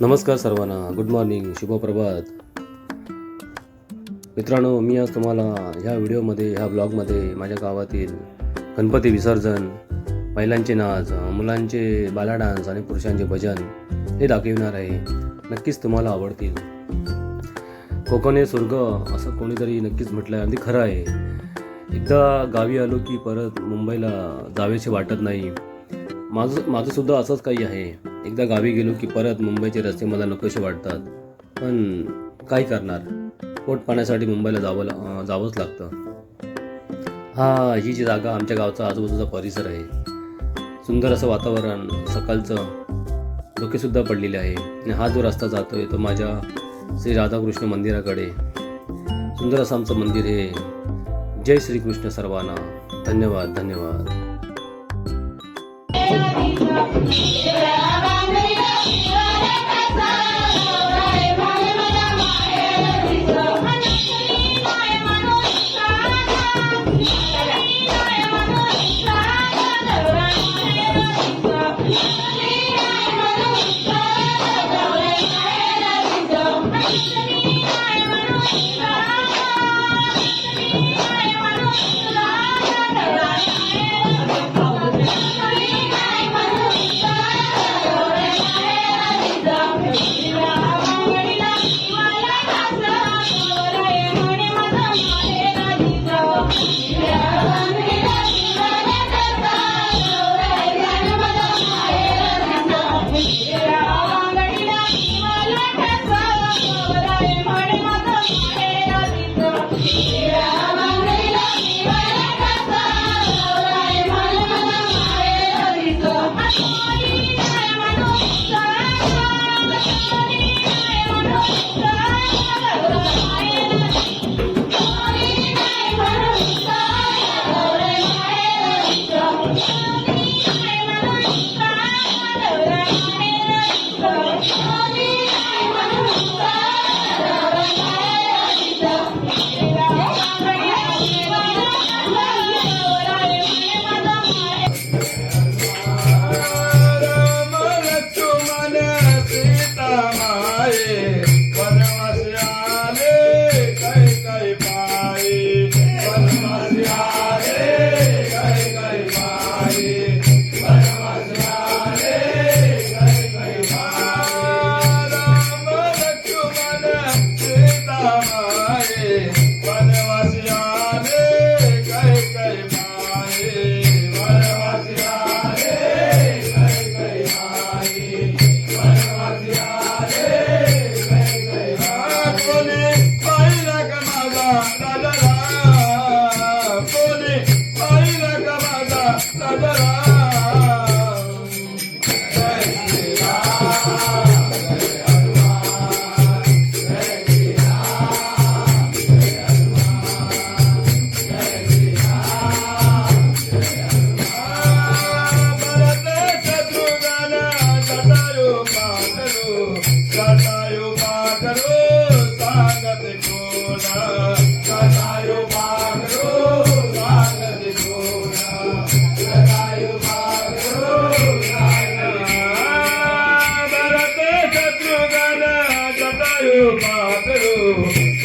नमस्कार सर्वांना. Good morning शुभप्रभात. मित्रांनो मी आज तुम्हाला ह्या व्हिडिओमध्ये ह्या ब्लॉगमध्ये माझ्या गावातील गणपती विसर्जन महिलांचे नाच मुलांचे बाला डान्स आणि पुरुषांचे भजन हे दाखविणार आहे. नक्कीच तुम्हाला आवडतील. कोकण हे स्वर्ग असं कोणीतरी नक्कीच म्हटलं आहे अगदी खरं आहे. एकदा गावी आलो की परत मुंबईला जावेसे वाटत नाही. माझं माझंसुद्धा असंच काही आहे. एकदा गावी गेलो की परत मुंबईचे रस्ते मला नकोसे वाटतात. पण काय करणार? पोट पाण्यासाठी मुंबईला जावं जावंच लागतं. हा ही जी जागा आमच्या गावचा आजूबाजूचा परिसर आहे. सुंदर असं वातावरण सकाळचं डोकेसुद्धा पडलेले आहे. आणि हा जो रस्ता जातोय तो माझ्या श्री राधाकृष्ण मंदिराकडे. सुंदर असं आमचं मंदिर हे जय श्रीकृष्ण सर्वांना. धन्यवाद धन्यवाद. जय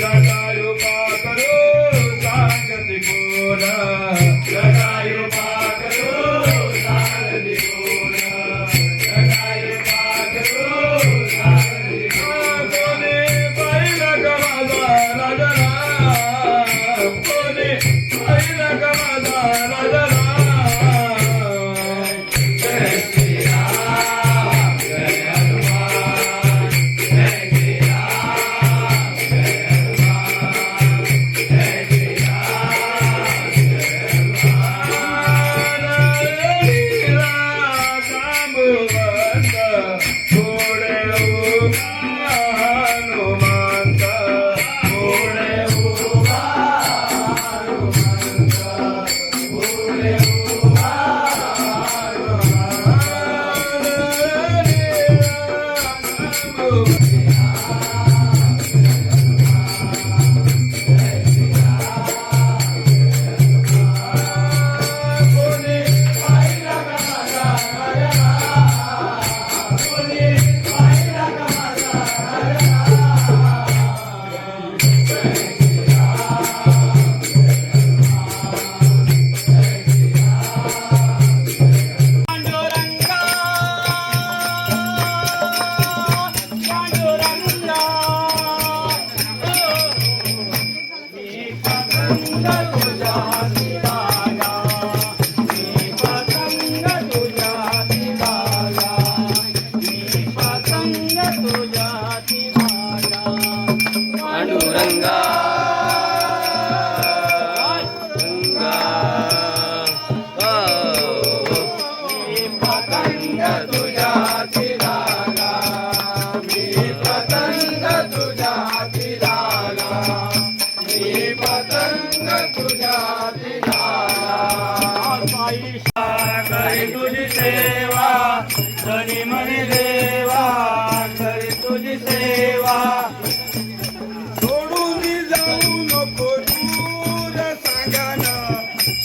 जानी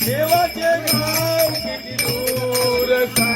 देवाचे गाव किती दूर सांगाना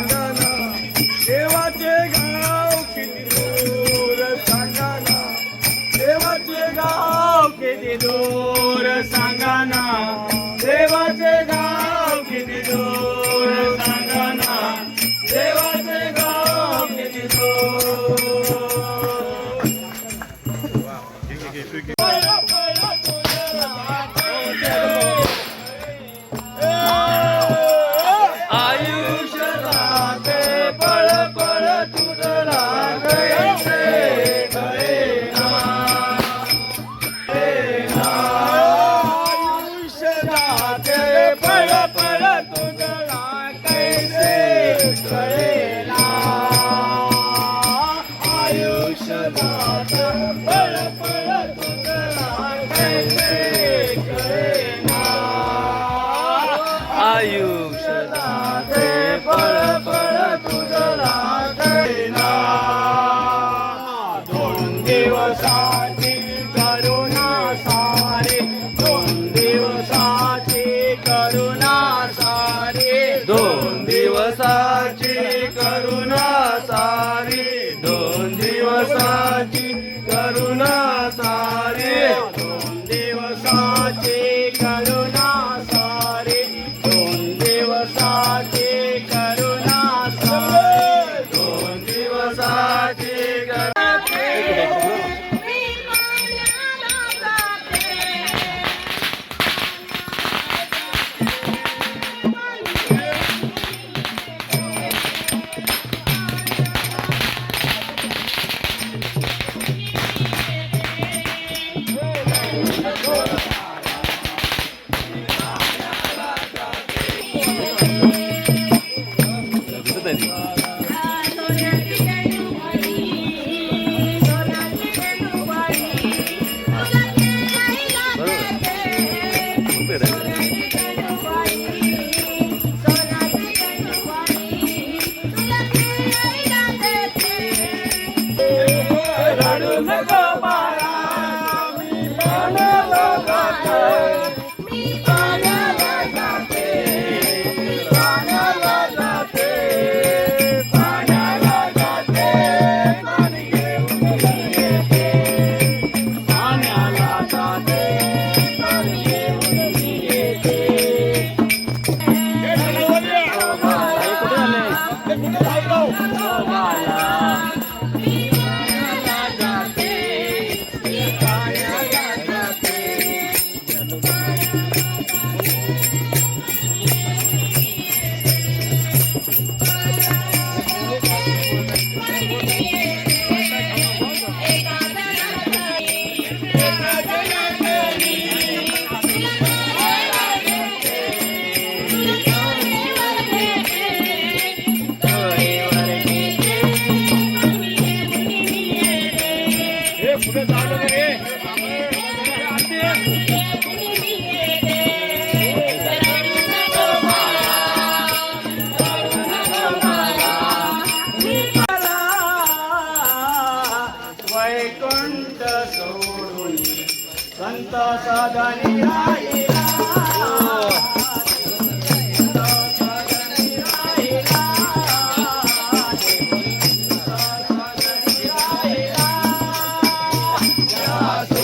रडू नको Sahasra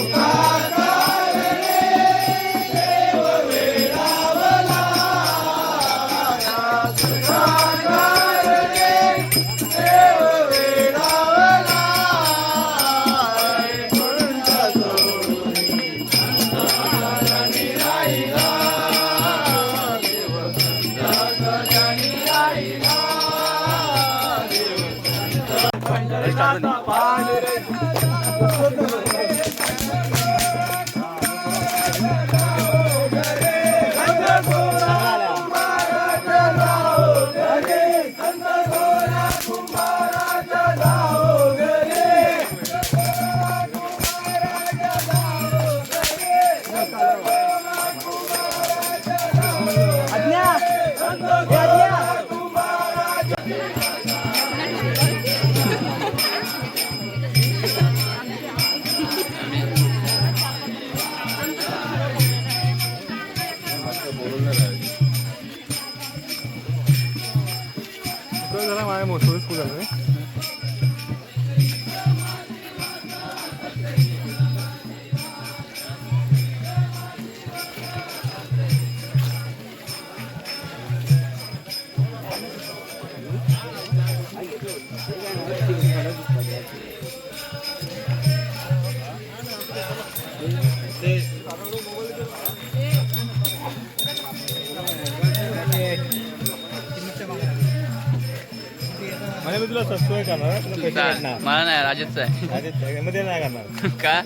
तुला सस्तो करणार तुला पैसे भेटणार. मला नाही राजेशचं आहे. आधी त्यामध्ये नाही करणार. का?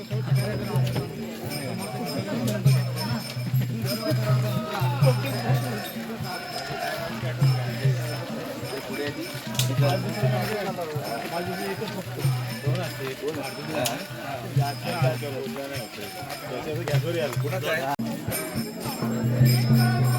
हे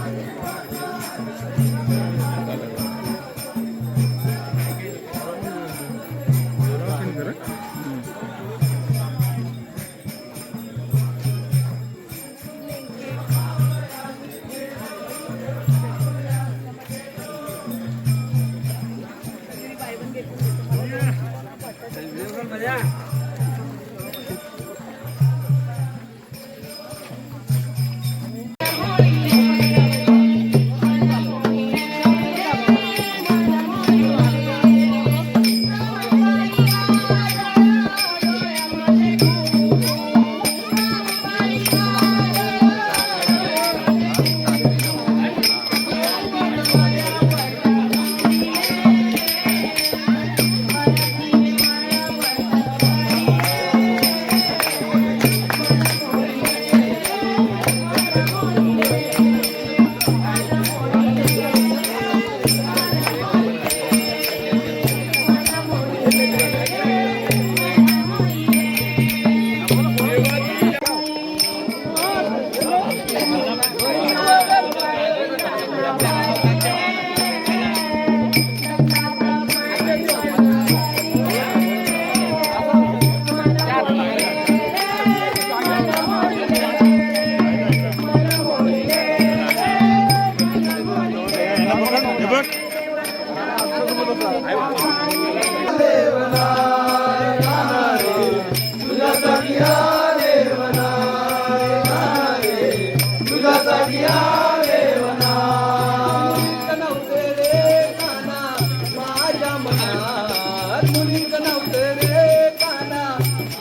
मनात मुलीचं नव्हतं रे काना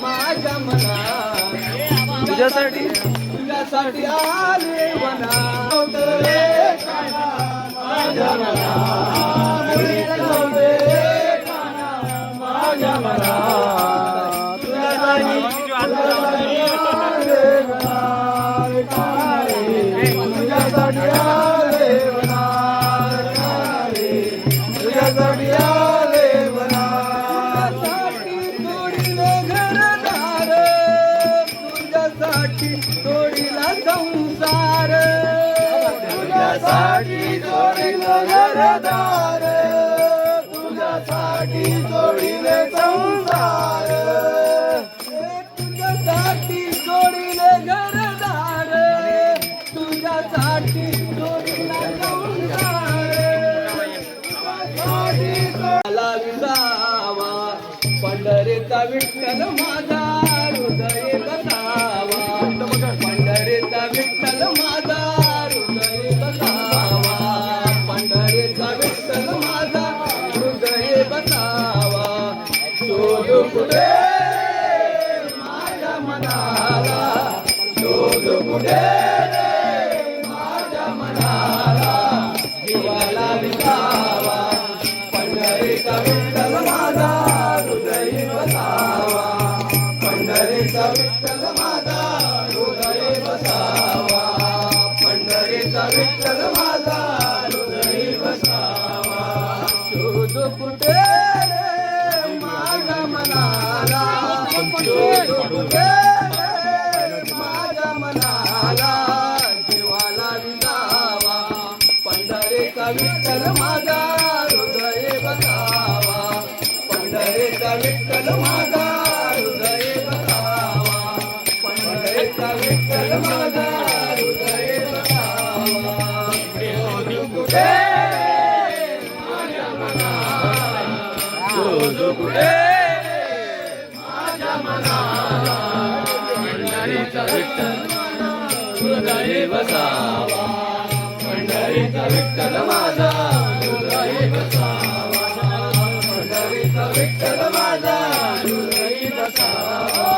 माझ्या मनात तुझ्यासाठी? तुझ्यासाठी आले मना नव्हतं रे काना माझ्या मनात पंढरीचा विठ्ठल माझा हृदय बसावा पंढरीचा विठ्ठल माझा हृदय बसावा शोध कुठे मनाला. शोध कुठे? हृदयी बसावा. पंढरीचा विठ्ठल माझा. हृदयी बसावा. पंढरीचा विठ्ठल माझा. हृदयी बसावा.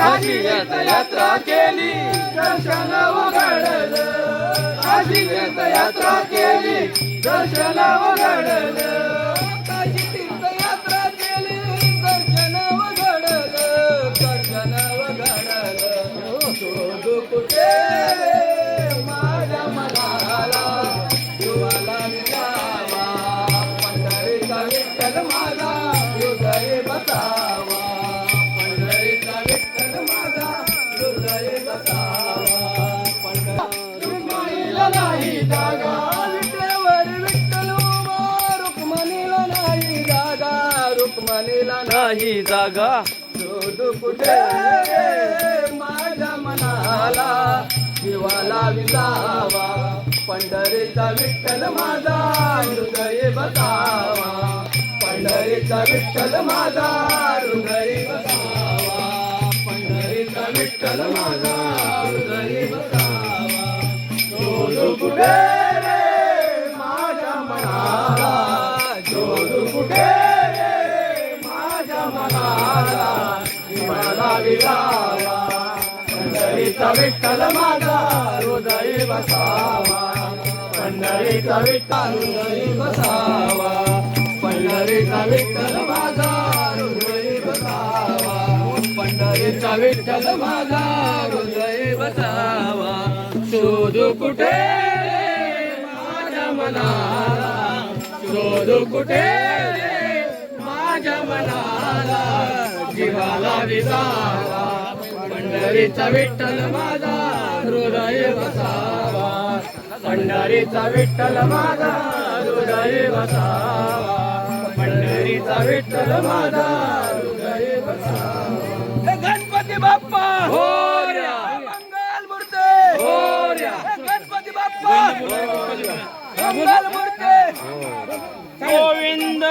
काशी तीर्थयात्रा केली. दर्शन वगळलं काशी तीर्थयात्रा केली दर्शन वगळलं काशी यात्रा केली दर्शन काशी यात्रा केली दर्शन तीर्थयात्रा केली दर्शन वगळलं दर्शन कुठे? माझ्या मनाला पंढरीचा विठ्ठल माझा नाही जागा. शोधू कुठे माझ्या मनाला जीवाला विसावा पंढरीचा विठ्ठल माझा हृदय बसावा पंढरीचा विठ्ठल माझा हृदय बसावा पंढरीचा विठ्ठल माझा हृदय बसावा शोधू कुठे मला पंढरीचा विठ्ठल माझा हृदय बसावा. पंढरीचा विठ्ठल हृदय बसावा. पंढरीचा विठ्ठल माझा हृदय बसावा. पंढरीचा विठ्ठल माझा हृदय बसावा. शोधू कुठे? माझ्या मनाला. शोधू कुठे? माझ्या मनाला. जीवाला विसावा. पंढरीचा विठ्ठल माझा हृदय बसावा. पंढरीचा विठ्ठल माझा हृदय बसावा. पंढरीचा विठ्ठल माझा हृदय बसावा. गणपती बाप्पा! होर्या. मंगल मूर्ती! होर्या. गणपती बाप्पा! मंगल मूर्ती! गोविंद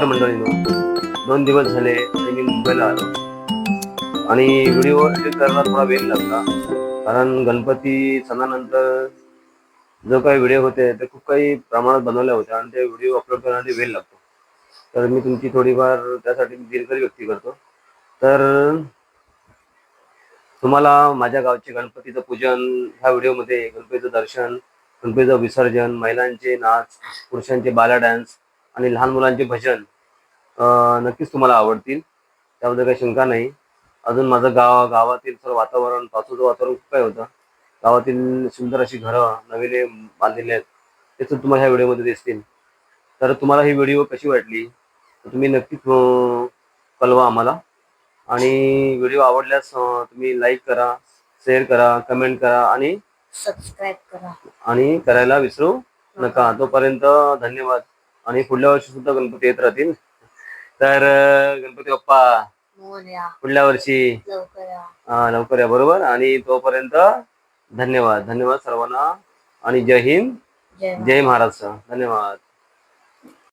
नमस्कार मंडळींनो. दोन दिवस झाले आणि मी मुंबईला आलो. आणि व्हिडिओ एडिट करायला थोडा वेळ लागला. कारण गणपती सणानंतर जो काही व्हिडिओ होते ते खूप काही प्रमाणात बनवल्या होत्या आणि ते व्हिडिओ अपलोड करण्यासाठी वेळ लागतो. तर मी तुमची थोडीफार त्यासाठी दिलकरी व्यक्ती करतो. तर तुम्हाला माझ्या गावचे गणपतीचं पूजन ह्या व्हिडिओमध्ये गणपतीचं दर्शन गणपतीचं विसर्जन महिलांचे नाच पुरुषांचे बाला डान्स आणि लहान मुलांचे भजन नक्कीच तुम्हाला आवडतील. त्याबद्दल काही शंका नाही. अजून माझं गाव गावातील सर्व वातावरण पावसाचं वातावरण खूप काय होतं. गावातील सुंदर अशी घरं नवीन बांधलेली आहेत. ते सुद्धा तुम्हाला ह्या व्हिडिओमध्ये दिसतील. तर तुम्हाला ही व्हिडिओ कशी वाटली? तर तुम्ही नक्कीच कळवा आम्हाला. आणि व्हिडिओ आवडल्यास तुम्ही लाईक करा शेअर करा कमेंट करा आणि सबस्क्राईब करा. आणि करायला विसरू नका. तोपर्यंत धन्यवाद. आणि पुढल्या वर्षी सुद्धा गणपती येत राहतील. तर गणपती बाप्पा मोर्या. पुढल्या वर्षी लवकर या. अं, लवकर या बरोबर? आणि तोपर्यंत धन्यवाद. धन्यवाद सर्वांना. आणि जय हिंद. जय जय महाराष्ट्र धन्यवाद.